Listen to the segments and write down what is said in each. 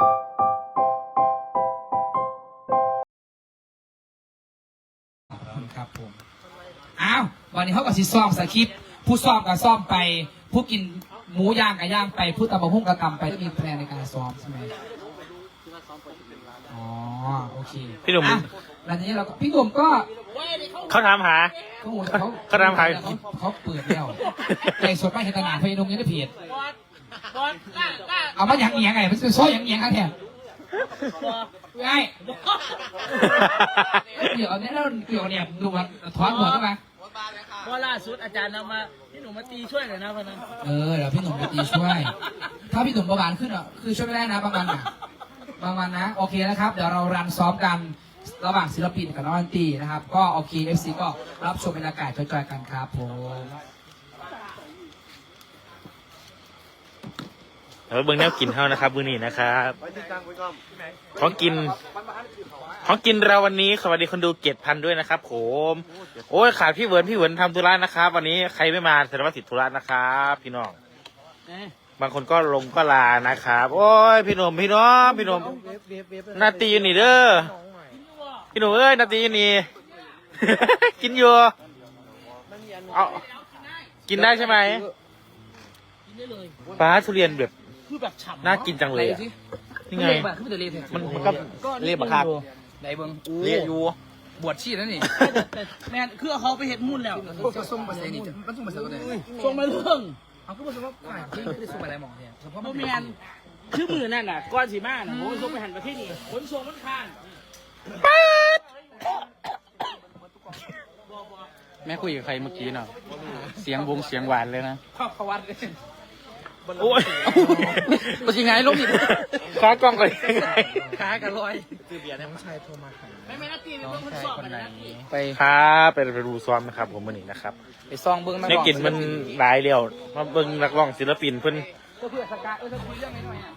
ขอบคุณครับผมอ้าววันนี้เขากับซิซ้อมสคริปต์ผู้ซ้อมกับซ้อมไป ผู้กินหมูย่างกับย่างไป ผู้ตำบะหุ่งกับตำไปก็มีแพลนในการซ้อมใช่ไหมอ๋อโอเคพี่หนุ่ม อะหลังจากนี้เราก็พี่หนุ่มก็เขาถามหาเขาเขาเขาทำใครเขาเขาเปิดแล้วแต่สดไม่เห็นตลาดพี่หนุ่มยังได้เพ จเอามาอย่างเอียงไงมันซ้อยอย่างเอียงกันแทนไอ้เดี๋ยวเอาเนี่ยแล้วเดี๋ยวเนี่ยดูมันถอนหัวขึ้นมาเพราะล่าสุดอาจารย์นำมาพี่หนุ่มมาตีช่วยเลยนะพนันเออเดี๋ยวพี่หนุ่มไปตีช่วย ถ้าพี่หนุ่มประบาดขึ้นอะคือช่วยไม่ได้นะบางวันอะบางวันนะโอเคนะครับ เดี๋ยวเรารันซ้อมกันระหว่างศิลปินกับน้องอันตีนะครับ ก็โอเค FC ก็รับชมบรรยากาศจอยๆกันครับผม เออเบิ้งแนวกินเท่านะครับมือนี้นะครับของกินของกินเราวันนี้สวัสดีคนดูเจ็ดพันด้วยนะครับผมโอ้ยขาดพี่เวิร์นพี่เวิร์นทำธุระนะครับ วันนี้ใครไม่มาแสดงว่าติดธุระนะครับ พี่น้องบางคนก็ลงก็ลานะครับ โอ้ยพี่หนุ่มพี่น้องพี่หนุ่มนาตีอยู่นี่เด้อพี่หนุ่มเอ้ยนาตีอยู่นี่กินอยู่เอากินได้ใช่ไหมกินได้เลยปลาทุเรียนแบบคือ แบบฉ่ำน่ากินจังเลยอะ นี่ไงขึ้นแต่เรียบมันมันก็เรียบครับไหนเบิ้งเรียกอยู่ บวชชีแล้วนี่ แต่แม่นคือเอาเขาไปเห็ดมุ่นแล้วจะส่งมาเสียนี่มันส่งมาเสียก็ได้ส่งมาเรื่องเอาก็บอกว่าผ่านที่ไม่ได้ส่งอะไรมองเนี่ยเฉพาะโมแมนคือมือนั่นน่ะก้อนสีมาน่ะผมส่งไปหันประเทศนี้ขนส่งมันข้างแม่คุยกับใครเมื่อกี้เนาะเสียงวงเสียงหวานเลยนะข้าวขวัด โอ้ยมันยังไงลงอีกขอกล้องก่อนยังไงขากันลอยไม่ไม่นาตีเป็นคนสอบกันนะไปครับไปไปดูซ้อมนะครับ ผมวันนี้นะครับไปซองเบิ้งได้กลินมันหลายเดียวมาเบิ่งนักร้องศิลปินเพิ่นก็เพื่อสกาเออถ้าคุยเรื่องนี้หน่อยอะ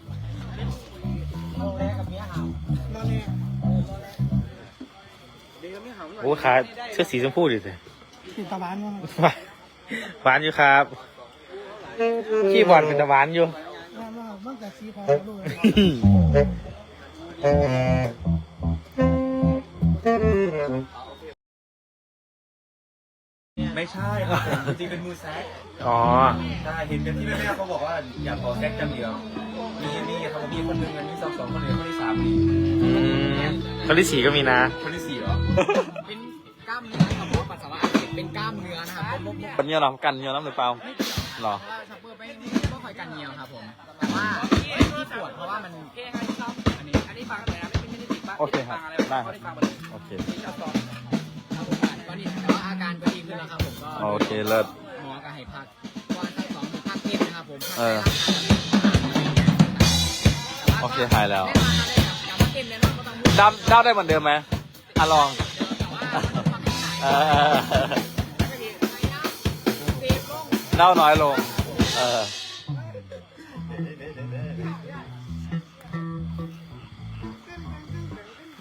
โอ้ขาเสื้อสีชมพูดิสิตะวันหวานอยู่ครับ ขี้บอลเป็นตะหวานอยู่ไม่ใช่ครับผมจริงๆเป็นมือแซกอ๋อ ใช่เห็นกันที่แม่ๆเขาบอกว่าอยากขอแซกจังเดียว มีมีครับมีคนหนึ่งอันนี้สองสองคนหนึ่งคนที่สามนี่อืมคนที่สี่ก็มีนะ คนที่สี่เหรอเป็นกล้ามเนื้อครับเพราะว่าปัสสาวะอักเสบเป็นกล้ามเนื้อนะครับเป็นโรคปัญญาหรอกันเยอะน้ำหรือเปล่า หรอว่าชัปเปอร์ไม่ไม่ค่อยกันเหนียวครับผม แต่ว่าที่ปวดเพราะว่ามันอันนี้ อันนี้ฟังอะไรนะไม่ไม่ได้ติดบ้างโอเคครับฟังอะไรได้ไม่ครับได้ฟังมาเลยโอเคที่จับต่อครับผมตอนนี้แต่ว่าอาการก็ดีขึ้นแล้วครับผมก็โอเคเลิศหมอก็ให้พักวันที่สองคือพักเก็บนะครับผมพักเออแต่ว่าโอเคหายแล้วแน่นอนครับได้ครับแต่ว่าเก็บเนี่ยเนาะก็ต้องพูดดำเด้าได้เหมือนเดิมไหมอะลองเออ เด้าน้อยลง เออ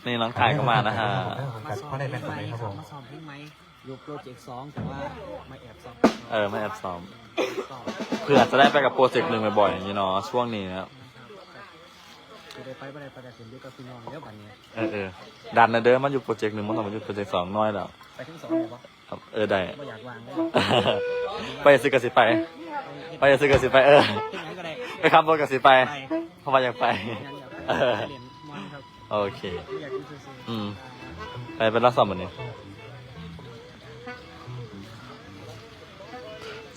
นี่น้องถ่ายเข้ามานะฮะเขาได้แบงค์ไหมครับผมมาซ้อมเพลงไหมยกโปรเจกต์สองแต่ว่ามาแอบซ้อมเออไม่แอบซ้อมเพื่อจะได้ไปกับโปรเจกต์หนึ่งบ่อยๆอย่างนี้เนาะช่วงนี้นะครับจะได้ไปไม่ได้ไปแต่ถึงด้วยกับพี่น้องเดี๋ยววันนี้ เออเออดันนะเดิมมันอยู่โปรเจกต์หนึ่งมันต้องมาอยู่โปรเจกต์สองน้อยแล้ว ไปที่สองเลยปะ ครับเออได้ ไม่อยากวางเลยไปซื้อกับสิไป ไปซื้อกับสิไปเออ ที่ไหนก็ได้ไปขับรถกับสิไป ไปเพราะว่าอยากไปงั้นอยากไปเออเรียนมอนครับโอเคอยากดูซื่ออืม ไปเป็นรักษาเหมือนนี้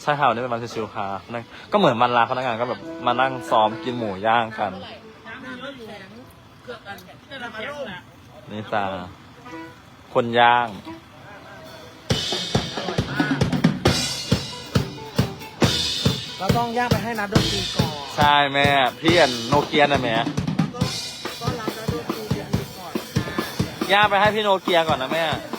ใช่ค่ะวันนี้เป็นวันชิวๆค่ะนั่งก็เหมือนมันลาพนักงานก็แบบมานั่งซ้อมกินหมูย่างกัน นี่จ้าคนย่าง เราต้องย่างไปให้นัดดนตรีก่อนใช่แม่พี่อันโนเกียนะแม่ย่างไปให้พี่โนเกียก่อนนะแม่เ